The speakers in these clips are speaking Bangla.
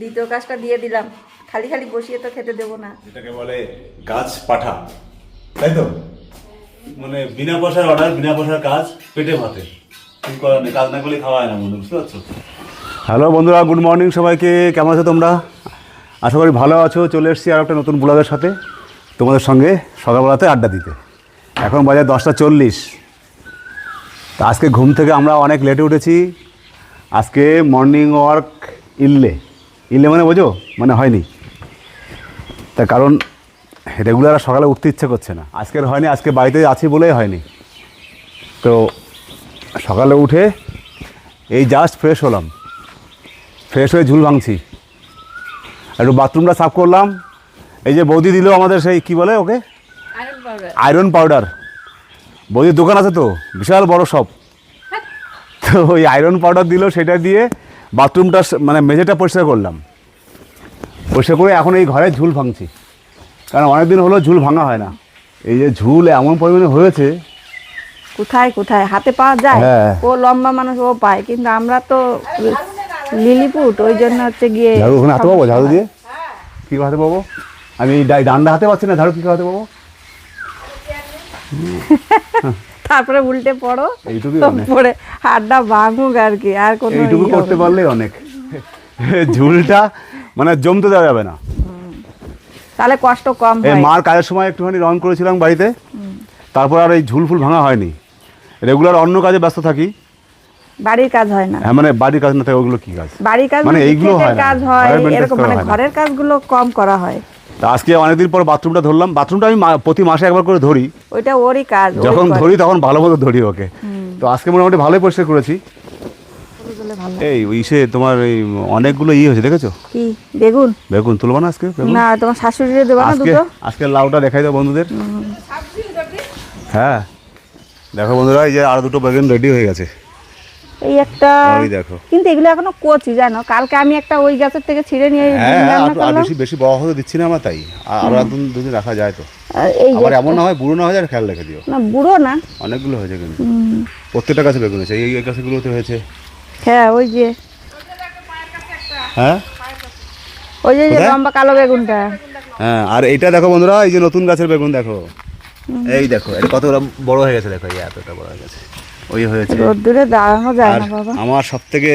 দ্বিতীয় কাজটা দিয়ে দিলাম। খালি খালি বসিয়ে তো খেতে দেবো না। যেটাকে বলে গাছ পাঠা। তাই তো? মানে বিনা পয়সার অর্ডার বিনা পয়সার কাজ পেটে ভাতে। কিছু করার নেই কাজ না করলে খাওয়া হয় না বন্ধু বুঝতে পারছ? হ্যালো বন্ধুরা গুড মর্নিং সবাইকে কেমন আছো তোমরা? আশা করি ভালো আছো চলে এসেছি আর একটা নতুন ব্লগের সাথে তোমাদের সঙ্গে সকালবেলাতে আড্ডা দিতে। এখন বাজে দশটা চল্লিশ। তা আজকে ঘুম থেকে আমরা অনেক লেটে উঠেছি। আজকে মর্নিং ওয়ার্ক ইললে ইললে মানে বোঝো? মানে হয়নি। তার কারণ রেগুলার সকালে উঠতে ইচ্ছে করছে না। আজকের হয়নি আজকে বাড়িতে আছি বলেই হয়নি। তো সকালে উঠে এই জাস্ট ফ্রেশ হলাম। ফ্রেশ হয়ে ঝুল ভাঙছি। একটু বাথরুমটা সাফ করলাম। এই যে বৌদি দিল আমাদের সেই কি বলে ওকে? আয়রন পাউডার বৌদির দোকান আছে তো? বিশাল বড় সব তো ওই আয়রন পাউডার দিল সেটা দিয়ে বাথরুমটা মানে মেঝেটা পরিষ্কার করলাম। পরিষ্কার করে এখন এই ঘরে ঝুল ভাঙছি। কারণ অনেকদিন হলো ঝুল ভাঙা হয় না। এই যে ঝুল এমন পরিমাণে হয়েছে। কোথায় কোথায়? হাতে পাওয়া যায়? হ্যাঁ। ও লম্বা মানুষ ও পায়। কিন্তু আমরা তো লিলিপুট ওই জন্য হচ্ছে গিয়ে ঝাড়ু ওখানে হাতে পাবো? ঝাড়ু দিয়ে? কী হাতে পাবো? আমি ডান্ডা হাতে পাচ্ছি না ঝাড়ু কী হাতে পাবো? তারপরে উল্টে পড়ো। পড়ে হাতটা ভাঙুক আর কি আর কোনো এইটুকু ইয়ে করতে। পারলেই অনেক। ঝুলটা মানে জমতে দেওয়া যাবে না। তাহলে কষ্ট কম হয়। মার কাজের সময় একটুখানি রং করেছিলাম বাড়িতে। তারপর আর এই ঝুল ফুল ভাঙা হয়নি। রেগুলার অন্য কাজে ব্যস্ত থাকি। বাড়ির কাজ হয় না। হ্যাঁ মানে বাড়ির কাজ না থাকে ওগুলো কি কাজ? বাড়ির কাজ মানে এইগুলো হয় কাজ হয় এরকম মানে ঘরের কাজগুলো কম করা হয়। তা আজকে অনেকদিন পর বাথরুমটা ধরলাম। বাথরুমটা আমি প্রতি মাসে একবার করে ধরি। ওইটা ওরই কাজ যখন ধরি তখন ভালো মতো ধরি ওকে। তো আজকে মোটামুটি ভালোই পরিষ্কার করেছি। এই ইসে তোমার এই অনেকগুলো ই হয়েছে দেখেছ? কি? বেগুন? বেগুন তুলবো না আজকে? না তোমার শাশুড়িরে দেবা না দুটো? আজকে লাউটা দেখাই দাও বন্ধুদের। হ্যাঁ। দেখো বন্ধুরা এই যে আর দুটো বেগুন রেডি হয়ে গেছে। এই একটা ওই দেখো। কিন্তু এগুলো এখনও কচি জানো? কালকে আমি একটা ওই গাছের থেকে ছিঁড়ে নিয়ে হ্যাঁ বেশি বেশি বড় হতে দিচ্ছি না আমরা তাই। আর একদিন দুদিন রাখা যায় তো। আবার এমন না হয় বুড়ো না হয়ে যায় খেয়াল রেখে দিও। না বুড়ো না। অনেকগুলো হয়েছে কিন্তু। প্রত্যেকটা গাছে বেগুন হয়েছে। এই গাছগুলোতে হয়েছে। হ্যাঁ ওই যে। হ্যাঁ? ওই যে লম্বা কালো বেগুনটা। হ্যাঁ আর এইটা দেখো বন্ধুরা এই যে নতুন গাছের বেগুন দেখো। এই দেখো এটা কতটা বড় হয়ে গেছে দেখো এই এতটা বড় হয়ে গেছে। ওই হয়েছে। রোদ্দুরে দাঁড়ানো যায় না বাবা। আমার সব থেকে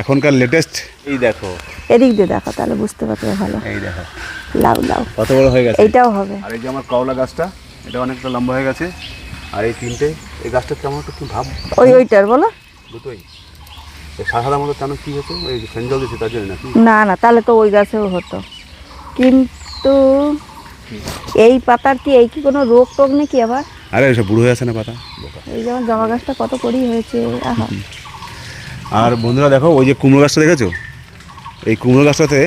এখনকার লেটেস্ট এই দেখো। এদিক দিয়ে দেখো তাহলে বুঝতে পারবে ভালো। এই দেখো। লাউ লাউ। কত বড় হয়ে গেছে? এইটাও হবে। আর এই যে আমার করলা গাছটা এটা অনেকটা লম্বা হয়ে গেছে। আর এই তিনটে এই গাছটা কেমন একটু ভাব? ওই ওইটার বলো। দুটোই। সাদা মতো কেন কি হয়েছে ওই ফেঞ্জল দিচ্ছে তার জন্য নাকি? না না তাহলে তো ওই গাছেও হতো। কিন্তু এই পাতার কি এই কি কোনো রোগ টোগ নাকি আবার? আরে এসব বুড়ো হয়ে আছে না পাতা? এই যেমন জবা গাছটা কত করি হয়েছে আহা। আর বন্ধুরা দেখো ওই যে কুমড়ো গাছটা দেখেছ? এই কুমড়ো গাছটাতে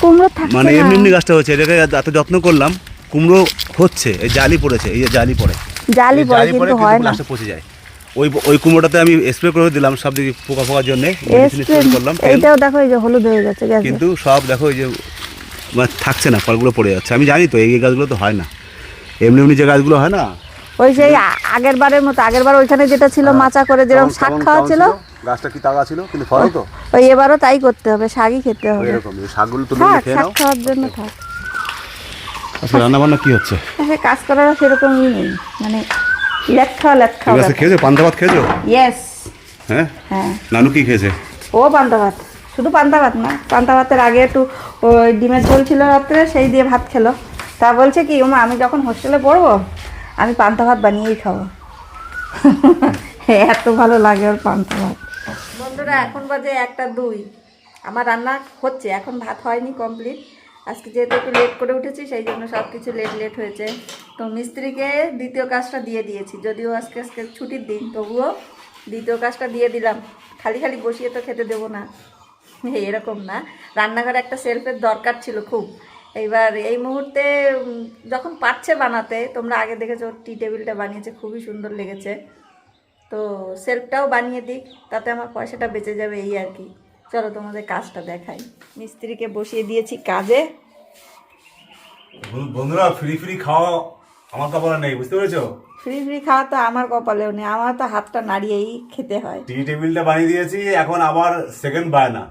কুমড়ো মানে এমনি এমনি গাছটা হচ্ছে এটাকে এত যত্ন করলাম কুমড়ো হচ্ছে এই জালি পড়েছে এই যে জালি পড়ে। জালি পড়ে কিন্তু হয় না। লাস্টে পচে যায়। ওই ওই কুমড়োটাতে আমি স্প্রে করে দিলাম সব দিকে পোকা পোকার জন্য স্প্রে করলাম এইটাও দেখো এই যে হলুদ হয়ে গেছে কিন্তু সব দেখো এই যে মানে থাকছে না ফলগুলো পড়ে যাচ্ছে। আমি জানি তো এই গাছগুলো তো হয় না। এমনি এমনি যে গাছগুলো হয় না? ওই সেই আগের বারের মতো আগের বার ওইখানে যেটা ছিল মাচা করে যেরকম শাক খাওয়া ছিল। গাছটা কি তাগা ছিল? কিন্তু ফল তো। ওই এবারও তাই করতে হবে শাকই খেতে হবে। এরকম শাকগুলো নিয়ে খেয়ে শাক খাওয়ার জন্য থাক। আচ্ছা রান্না বান্না কি হচ্ছে? সে কাজ করার সেরকমই নেই মানে লেট ঠিক খাওয়া খেয়েছো? পান্তা ভাত খেয়েছো? ইয়েস হ্যাঁ? হ্যাঁ। নানু কি খেয়েছে? ও পান্তা ভাত। শুধু পান্তা ভাত না পান্তা ভাতের আগে একটু ওই ডিমের ঝোল ছিল রাত্রে সেই দিয়ে ভাত খেলো। তা বলছে কি ওমা আমি যখন হোস্টেলে পড়ব, আমি পান্তা ভাত বানিয়েই খাব। এত ভালো লাগে ওর পান্তা ভাত। বন্ধুরা, এখন বাজে একটা দুই। আমার রান্না হচ্ছে, এখন ভাত হয়নি কমপ্লিট আজকে যেহেতু একটু লেট করে উঠেছি, সেই জন্য সব কিছু লেট লেট হয়েছে। তো মিস্ত্রিকে দ্বিতীয় কাজটা দিয়ে দিয়েছি, যদিও আজকে আজকে ছুটির দিন, তবুও দ্বিতীয় কাজটা দিয়ে দিলাম। খালি খালি বসিয়ে তো খেতে দেবো না। এরকম না। রান্নাঘরে একটা সেলফের দরকার ছিল খুব। এইবার এই মুহূর্তে যখন পারছে বানাতে তোমরা আগে দেখেছ টি টেবিলটা বানিয়েছে খুবই সুন্দর লেগেছে। তো সেলফটাও বানিয়ে দিক তাতে আমার পয়সাটা বেঁচে যাবে এই আর কি। চলো তোমাদের কাজটা দেখাই। মিস্ত্রিকে বসিয়ে দিয়েছি কাজে। বন্ধুরা ফ্রি ফ্রি খাওয়া আমার কপালে নেই বুঝতে পেরেছ? ফ্রি ফ্রি খাওয়া তো আমার কপালেও নেই আমার তো হাতটা নাড়িয়েই খেতে হয়। টি টেবিলটা বানিয়ে দিয়েছি এখন আবার সেকেন্ড বায়না।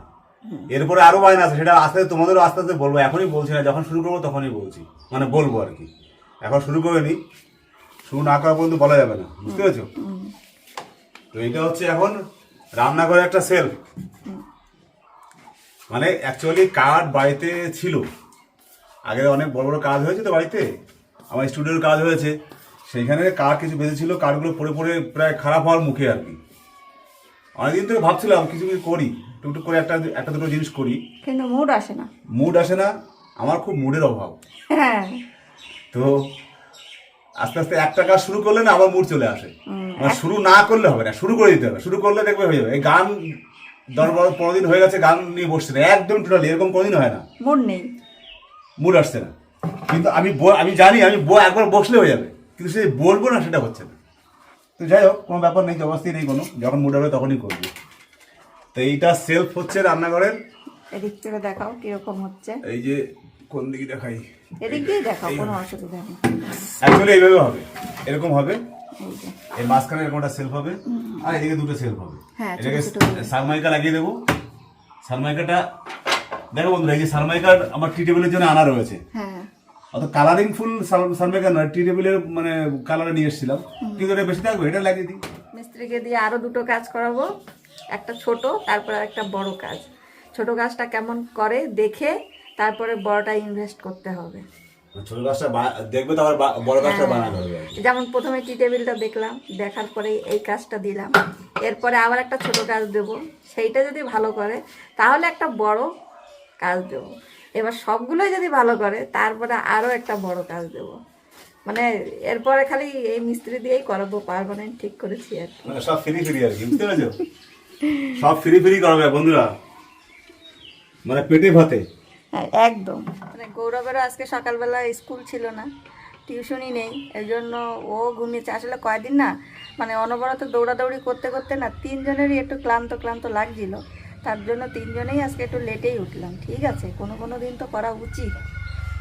এরপরে আরও বায়না আছে, সেটা আস্তে আস্তে তোমাদেরও আস্তে আস্তে বলব, এখনই বলছি না, যখন শুরু করব তখনই বলছি মানে বলব আর কি। এখন শুরু করে নি, শুরু না করা পর্যন্ত বলা যাবে না, বুঝতে পেরেছ? তো এটা হচ্ছে এখন রান্নাঘরে একটা সেলফ মানে অ্যাকচুয়ালি কাঠ বাড়িতে ছিল। আগে অনেক বড় বড় কাজ হয়েছে তো বাড়িতে, আমার স্টুডিওর কাজ হয়েছে, সেইখানে কাঠ কিছু বেঁধেছিল কাঠগুলো পড়ে পড়ে প্রায় খারাপ হওয়ার মুখে আর কি। অনেকদিন থেকে ভাবছিলাম কিছু কিছু করি টুকটুক করে একটা একটা দুটো জিনিস করি। কিন্তু মুড আসে না। মুড আসে না আমার খুব মুডের অভাব। হ্যাঁ। তো আস্তে আস্তে একটা কাজ শুরু করলে না আবার মুড চলে আসে। মানে শুরু না করলে হবে না শুরু করে দিতে হবে। শুরু করলে দেখবে হয়ে যাবে। এই গান দশ বারো পনেরো দিন হয়ে গেছে গান নিয়ে বসছে না। একদম টোটালি এরকম কোনোদিন হয় না। মুড নেই। মুড আসছে না। কিন্তু আমি আমি জানি আমি একবার বসলে হয়ে যাবে। কিন্তু সে বলব না সেটা হচ্ছে না। তো যাই হোক কোনো ব্যাপার নেই জবস্তি নেই কোনো। যখন মুড হবে তখনই করব। তো এইটা সেলফ হচ্ছে রান্নাঘরের। এদিক থেকে দেখাও কীরকম হচ্ছে। এই যে কোন দিকে দেখাই? এদিক দিয়ে দেখাও কোনো অসুবিধা নেই। অ্যাকচুয়ালি এইভাবে হবে। এরকম হবে। এই মাঝখানে এরকম একটা সেলফ হবে। আর এদিকে দুটো সেলফ হবে। হ্যাঁ, এটাকে সারমাইকা লাগিয়ে দেবো। সারমাইকাটা দেখো বন্ধুরা এই যে সারমাইকার আমার টি টেবিলের জন্য আনা রয়েছে। হ্যাঁ। অত কালারিং ফুল সারমাইকা নয় টি টেবিলের মানে কালারে নিয়ে এসেছিলাম। কিন্তু এটা বেশি থাকবে এটা লাগিয়ে দিই। মিস্ত্রিকে দিয়ে আরও দুটো কাজ করাবো একটা ছোট তারপর একটা বড় কাজ। ছোট কাজটা কেমন করে দেখে তারপরে বড়টা ইনভেস্ট করতে হবে। ছোট গাছটা দেখবে তো আবার বা- বড় গাছটা বানাতে হবে যেমন প্রথমে টি টেবিলটা দেখলাম দেখার পরে এই কাজটা দিলাম। এরপরে আবার একটা ছোট কাজ দেব সেইটা যদি ভালো করে তাহলে একটা বড় কাজ দেব। এবার সবগুলোই যদি ভালো করে তারপরে আরও একটা বড় কাজ দেব। মানে এরপরে খালি এই মিস্ত্রি দিয়েই করাবো পারমানেন্ট ঠিক করেছি আর কি। মানে সব ফ্রি ফ্রি আর কি বুঝতে পেরেছ? সব ফ্রি ফ্রি করবে বন্ধুরা। মানে পেটে ভাতে। হ্যাঁ একদম। মানে গৌরবেরও আজকে সকালবেলা স্কুল ছিল না টিউশনই নেই এই জন্য ও ঘুমিয়েছে। আসলে কয়দিন না মানে অনবরত দৌড়াদৌড়ি করতে করতে না তিনজনেরই একটু ক্লান্ত ক্লান্ত লাগছিল। তার জন্য তিনজনেই আজকে একটু লেটেই উঠলাম ঠিক আছে? কোনো কোনো দিন তো করা উচিত।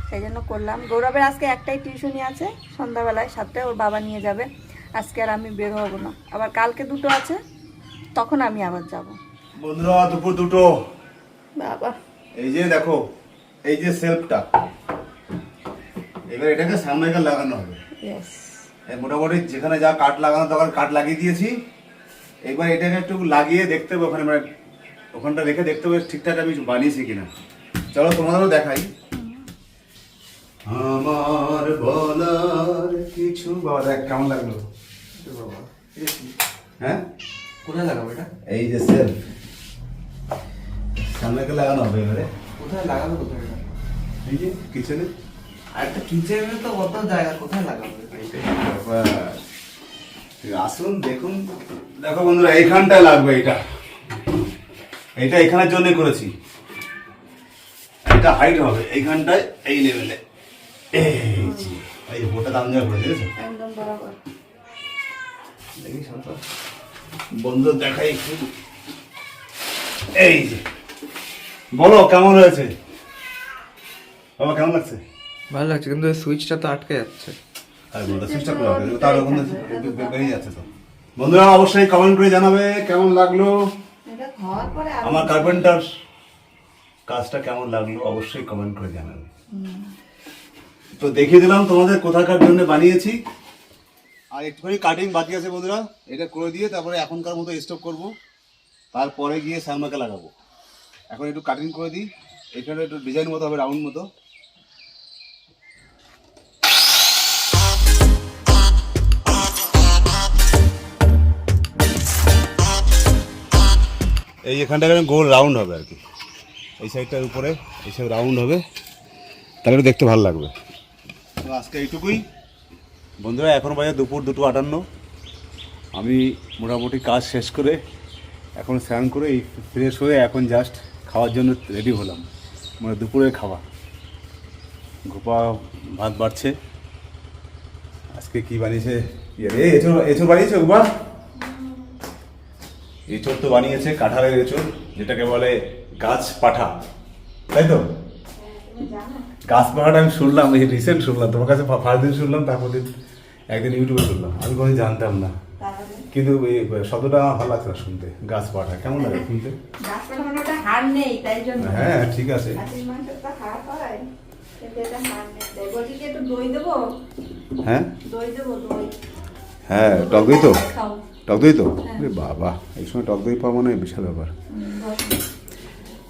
সেই জন্য করলাম। গৌরবের আজকে একটাই টিউশনই আছে সন্ধ্যাবেলায় সাতটায় ওর বাবা নিয়ে যাবে। আজকে আর আমি বের হব না। আবার কালকে দুটো আছে তখন আমি আবার যাব। বন্ধুরা দুপুর দুটো। বাবা। এই যে দেখো এই যে সেলফটা এবার এটাকে সামনেকার লাগানো হবে। এই মোটামুটি যেখানে যা কাঠ লাগানো দরকার কাঠ লাগিয়ে দিয়েছি। এবার এটাকে একটু লাগিয়ে দেখতে হবে ওখানে। মানে ওখানটা রেখে দেখতে হবে ঠিকঠাক আমি বানিয়েছি কিনা। চলো তোমাদেরও দেখাই। আমার বলার কিছু বাবা দেখ কেমন লাগল। হ্যাঁ? কোথায় লাগাবো এটা? এই যে সেলফ সামনেকে লাগানো হবে এবারে। কোথায় লাগাবো কোথায় এই যে কিচেনে। আর একটা কিচেনে তো কত জায়গা কোথায় লাগাবো? আসুন দেখুন। দেখো বন্ধুরা এইখানটায় লাগবে এটা। এটা এখানের জন্য করেছি। এটা হাইট হবে এইখানটায় এই লেভেলে এই যে, বোটা দাম দেওয়া করে দিয়েছ একদম বরাবর। দেখি বন্ধু দেখাই একটু। এই যে বলো কেমন হয়েছে? বাবা কেমন লাগছে? ভালো লাগছে কিন্তু সুইচটা তো আটকে যাচ্ছে। আর বলতে তার ওখান থেকে বেরিয়ে যাচ্ছে তো। বন্ধুরা অবশ্যই কমেন্ট করে জানাবে কেমন লাগল? আমার কার্পেন্টার কাজটা কেমন লাগল অবশ্যই কমেন্ট করে জানাবে তো দেখিয়ে দিলাম তোমাদের কোথাকার জন্য বানিয়েছি। আর একটুখানি কাটিং বাকি আছে বন্ধুরা, এটা করে দিয়ে তারপরে এখনকার মতো স্টপ করব। তারপরে গিয়ে সালমাকে লাগাবো। এখন একটু কাটিং করে দিই। এখানে একটু ডিজাইন মতো হবে রাউন্ড মতো। এই এখানটা গোল রাউন্ড হবে আর কি। এই সাইডটার উপরে, এই সব রাউন্ড হবে। তাহলে দেখতে ভালো লাগবে। তো আজকে এইটুকুই। বন্ধুরা, এখন বাজে দুপুর দুটো আটান্ন। আমি মোটামুটি কাজ শেষ করে এখন স্নান করে এই ফ্রেশ হয়ে এখন জাস্ট খাওয়ার জন্য রেডি হলাম। মানে দুপুরের খাওয়া গোপা ভাত বাড়ছে। আজকে কি বানিয়েছে? ইয়ে এঁচড় বানিয়েছে গোপা এঁচড় তো বানিয়েছে কাঁঠালের এঁচড় যেটাকে বলে গাছ পাঠা। তাই তো? গাছ পাঠাটা আমি শুনলাম এই রিসেন্ট শুনলাম তোমার কাছে ফার্স্ট দিন শুনলাম তারপর দিন একদিন ইউটিউবে শুনলাম। আমি কোনো জানতাম না। কিন্তু এই শব্দটা আমার ভালো লাগছে না শুনতে গাছ পাঠা। কেমন লাগে শুনতে? হ্যাঁ ঠিক আছে। হয় হ্যাঁ? দই দেবো দই। হ্যাঁ টক দই তো? টক দই তো? হ্যাঁ। বাবা এই সময় টক দই পাওয়া মানে বিশাল ব্যাপার।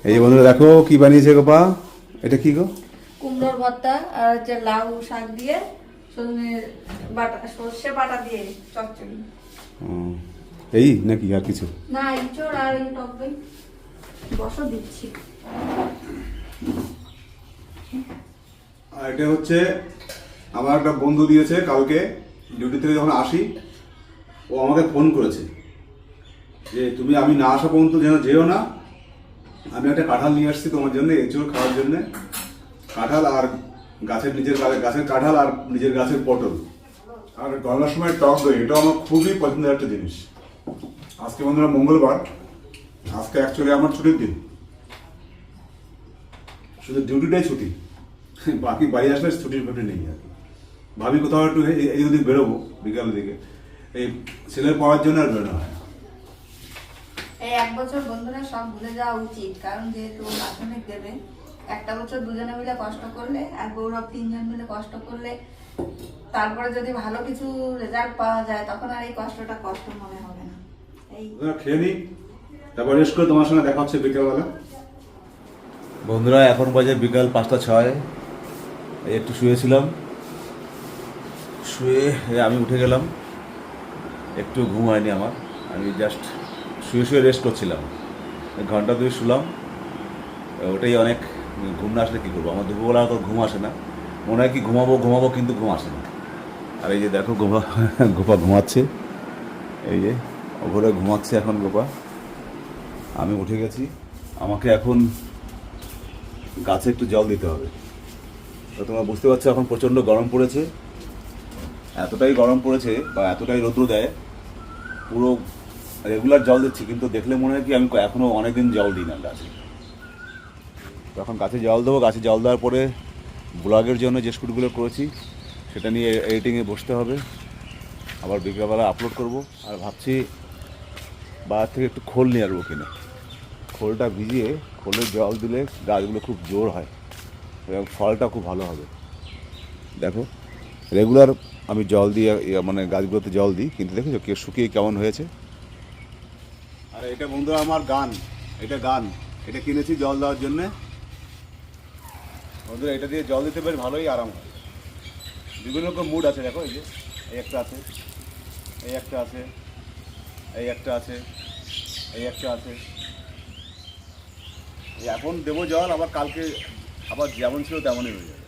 এই যে বন্ধুরা দেখো কি বানিয়েছে গোপা এটা কি গো? কুমড়োর ভর্তা আর হচ্ছে লাউ শাক দিয়ে সজনে বাটা সর্ষে বাটা দিয়ে চচ্চড়ি। এই নাকি আর কিছু? না ইঁচড় আর এই টক দই। বসো দিচ্ছি। আর এটা হচ্ছে আমার একটা বন্ধু দিয়েছে কালকে। ডিউটি থেকে যখন আসি ও আমাকে ফোন করেছে যে তুমি আমি না আসা পর্যন্ত যেন যেও না। আমি একটা কাঁঠাল নিয়ে আসছি তোমার জন্য এঁচড় খাওয়ার জন্য। কাঁঠাল আর গাছের নিজের গাছের কাঁঠাল আর নিজের গাছের পটল। আর গলার সময় টক দই এটা আমার খুবই পছন্দের একটা জিনিস। আজকে বন্ধুরা মঙ্গলবার আজকে অ্যাকচুয়ালি আমার ছুটির দিন। শুধু ডিউটিটাই ছুটি। বাকি বাড়ি আসলে ছুটির ফেটে নেই আর ভাবি কোথাও একটু এই- এই দিক বেরোবো বিকালের দিকে। এই ছেলের পাওয়ার জন্য আর বেরোনো হয় এই এক বছর বন্ধুরা সব ভুলে যাওয়া উচিত কারণ যেহেতু মাধ্যমিক দেবে একটা বছর দুজনে মিলে কষ্ট করলে আর গৌরব তিনজন মিলে কষ্ট করলে তারপরে যদি ভালো কিছু রেজাল্ট পাওয়া যায় তখন আর এই কষ্টটা কষ্ট মনে হবে না। এই খেয়ে নিই তারপর রেস্ট করে তোমার সঙ্গে দেখা হচ্ছে বিকালবেলা। বন্ধুরা এখন বাজে বিকাল পাঁচটা ছয়। এই একটু শুয়েছিলাম। শুয়ে আমি উঠে গেলাম, একটু ঘুম হয়নি আমার, আমি জাস্ট শুয়ে শুয়ে রেস্ট করছিলাম। ঘণ্টা দুই শুলাম, ওটাই অনেক, ঘুম না আসলে কী করব? আমার দুপুরবেলা তো ঘুম আসে না। মনে হয় কি ঘুমাবো ঘুমাবো কিন্তু ঘুম আসে না। আর এই যে দেখো গোপা গোপা ঘুমাচ্ছে। এই যে, ওপরে ঘুমাচ্ছে এখন গোপা। আমি উঠে গেছি। আমাকে এখন গাছে একটু জল দিতে হবে। তোমরা বুঝতে পারছ এখন প্রচণ্ড গরম পড়েছে। এতটাই গরম পড়েছে বা এতটাই রৌদ্র দেয়, পুরো রেগুলার জল দিচ্ছি, কিন্তু দেখলে মনে হয় কি আমি এখনও অনেকদিন জল দিই না গাছে। তখন গাছে জল দেবো, গাছে জল দেওয়ার পরে ব্লগের জন্য যে শ্যুটগুলো করেছি, সেটা নিয়ে এডিটিংয়ে বসতে হবে। আবার বিকেলবেলা আপলোড করব, আর ভাবছি বাজার থেকে একটু খোল নিয়ে আসব কিনে। খোলটা ভিজিয়ে খোলের জল দিলে গাছগুলো খুব জোর হয়, এবং ফলটা খুব ভালো হবে। দেখো। রেগুলার আমি জল দিয়ে মানে গাছগুলোতে জল দিই। কিন্তু দেখেছ কে শুকিয়ে কেমন হয়েছে? আর, এটা বন্ধুরা আমার গান। এটা গান। এটা কিনেছি জল দেওয়ার জন্যে। বন্ধুরা এটা দিয়ে জল দিতে বেশ ভালোই আরাম হয়। বিভিন্ন রকম মুড আছে, দেখো, এই যে, এই একটা আছে, এই একটা আছে, এই একটা আছে, এই একটা আছে। এখন দেবো জল, আবার কালকে, আবার যেমন ছিল তেমনই হয়ে যাবে।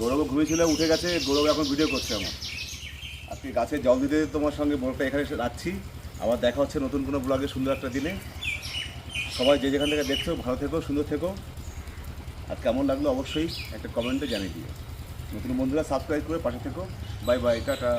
গৌরব ঘুমিয়েছিল, উঠে গেছে, গৌরব এখন ভিডিও করছে আমার। আজকে গাছে জল দিতে তোমার সঙ্গে ব্লগটা এখানে রাখছি। আবার দেখা হচ্ছে নতুন কোনো ব্লগে সুন্দর একটা দিনে। সবাই যে যেখান থেকে দেখছ, ভালো থেকো, সুন্দর থেকো। আর কেমন লাগল অবশ্যই একটা কমেন্টে জানিয়ে দিও। নতুন বন্ধুরা সাবস্ক্রাইব করে পাশে থেকো। Bye bye tata.